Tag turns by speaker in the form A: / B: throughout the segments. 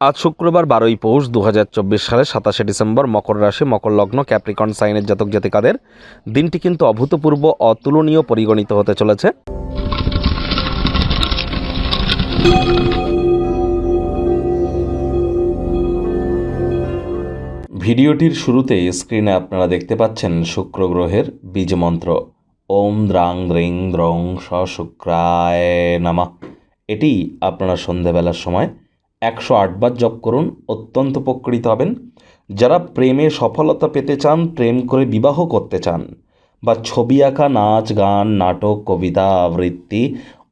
A: আজ শুক্রবার বারোই পৌষ দু সালের সাতাশে ডিসেম্বর মকর রাশি, মকর লগ্ন, ক্যাপ্রিকন সাইনের জাতক জাতিকাদের। দিনটি কিন্তু অভূতপূর্ব, অতুলনীয় পরিগণিত হতে চলেছে। ভিডিওটির শুরুতে স্ক্রিনে আপনারা দেখতে পাচ্ছেন শুক্র গ্রহের বীজ মন্ত্র। ওম দ্রাং দ্রিং দ্রং স শুক্রায় নামা। এটি আপনারা সন্ধেবেলার সময় একশো আটবার জপ করুন, অত্যন্ত উপকৃত হবেন। যারা প্রেমে সফলতা পেতে চান, প্রেম করে বিবাহ করতে চান, বা ছবি আঁকা, নাচ, গান, নাটক, কবিতা, আবৃত্তি,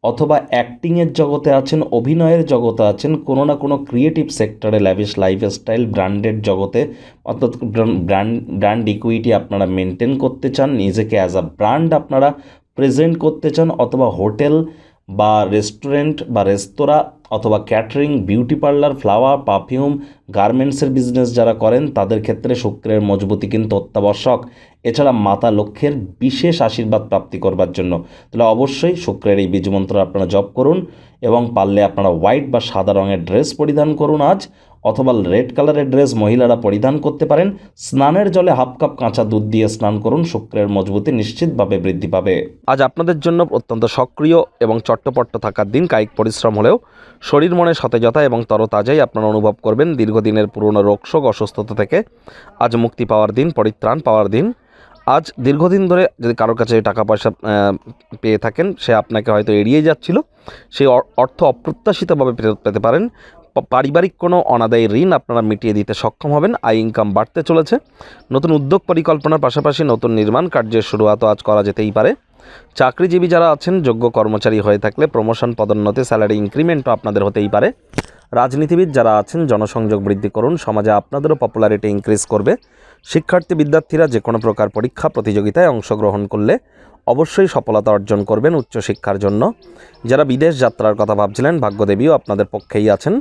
A: অথবা অ্যাক্টিংয়ের জগতে আছেন, অভিনয়ের জগতে আছেন, কোনো না কোনো ক্রিয়েটিভ সেক্টরে ল্যাভিশ লাইফস্টাইল ব্র্যান্ডের জগতে, অর্থাৎ ব্র্যান্ড ব্র্যান্ড ইকুইটি আপনারা মেনটেন করতে চান, নিজেকে অ্যাজ আ ব্র্যান্ড আপনারা প্রেজেন্ট করতে চান, অথবা হোটেল বা রেস্টুরেন্ট বা রেস্তোরাঁ অথবা catering, beauty parlour, flower, perfume, গার্মেন্টসের বিজনেস যারা করেন, তাদের ক্ষেত্রে শুক্রের মজবুতি কিন্তু অত্যাবশ্যক। এছাড়া মাতা লক্ষ্যের বিশেষ আশীর্বাদ প্রাপ্তি করবার জন্য। তাহলে অবশ্যই শুক্রের এই বীজমন্ত্র আপনারা জপ করুন এবং পারলে আপনারা হোয়াইট বা সাদা রঙের ড্রেস পরিধান করুন আজ। অথবা রেড কালারের ড্রেস মহিলারা পরিধান করতে পারেন। স্নানের জলে হাফ কাপ কাঁচা দুধ দিয়ে স্নান করুন, শুক্রের মজবুতি নিশ্চিতভাবে বৃদ্ধি পাবে। আজ আপনাদের জন্য অত্যন্ত সক্রিয় এবং চট্টপট্ট থাকার দিন। কায়িক পরিশ্রম হলেও শরীর মনে সতেজতা এবং তরতাজাই আপনারা অনুভব করবেন দীর্ঘদিনের পুরনো রোগশোক অসুস্থতা থেকে। আজ মুক্তি পাওয়ার দিন, পরিত্রাণ পাওয়ার দিন। আজ দীর্ঘদিন ধরে যদি কারোর কাছে টাকা পয়সা পেয়ে থাকেন, সে আপনাকে হয়তো এড়িয়ে যাচ্ছিল। সেই অর্থ অপ্রত্যাশিতভাবে পেতে পারেন। পারিবারিক কোনো অনাদায়ী ঋণ আপনারা মিটিয়ে দিতে সক্ষম হবেন। আয় ইনকাম বাড়তে চলেছে। নতুন উদ্যোগ পরিকল্পনার পাশাপাশি নতুন নির্মাণ কার্যের শুরুয়াতও আজ করা যেতেই পারে। চাকরিজীবী যারা আছেন, যোগ্য কর্মচারী হয়ে থাকলে প্রমোশন পদোন্নতি স্যালারি ইনক্রিমেন্টও আপনাদের হতেই পারে। রাজনীতিবিদ যারা আছেন, জনসংযোগ বৃদ্ধি করুন। সমাজে আপনাদেরও পপুলারিটি ইনক্রিজ করবে। শিক্ষার্থী, বিদ্যার্থীরা যে কোনো প্রকার পরীক্ষা, প্রতিযোগিতায় অংশগ্রহণ করলে অবশ্যই সফলতা অর্জন করবেন উচ্চশিক্ষার জন্য। যারা বিদেশ যাত্রার কথা ভাবছিলেন, ভাগ্যদেবীও আপনাদের পক্ষেই আছেন।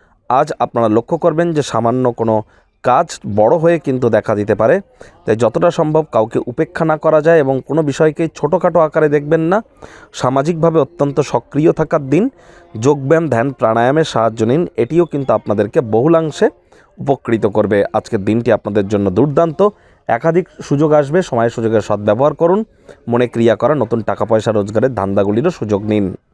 A: আজ আপনারা লক্ষ্য করবেন যে সামান্য কোনো কাজ বড় হয়ে কিন্তু দেখা দিতে পারে। তাই যতটা সম্ভব কাউকে উপেক্ষা না করা যায় এবং কোনো বিষয়কে ছোটোখাটো আকারে দেখবেন না। সামাজিকভাবে অত্যন্ত সক্রিয় থাকার দিন, যোগব্যায়াম, ধ্যান, প্রাণায়ামের সাহায্য নিন, এটিও কিন্তু আপনাদেরকে বহুলাংশে উপকৃত করবে। আজকের দিনটি আপনাদের জন্য দুর্দান্ত। একাধিক সুযোগ আসবে সময় সুযোগের সদ্ব্যবহার করুন, মনে ক্রিয়া করা, নতুন টাকা পয়সা রোজগারের ধান্দাগুলিরও সুযোগ নিন।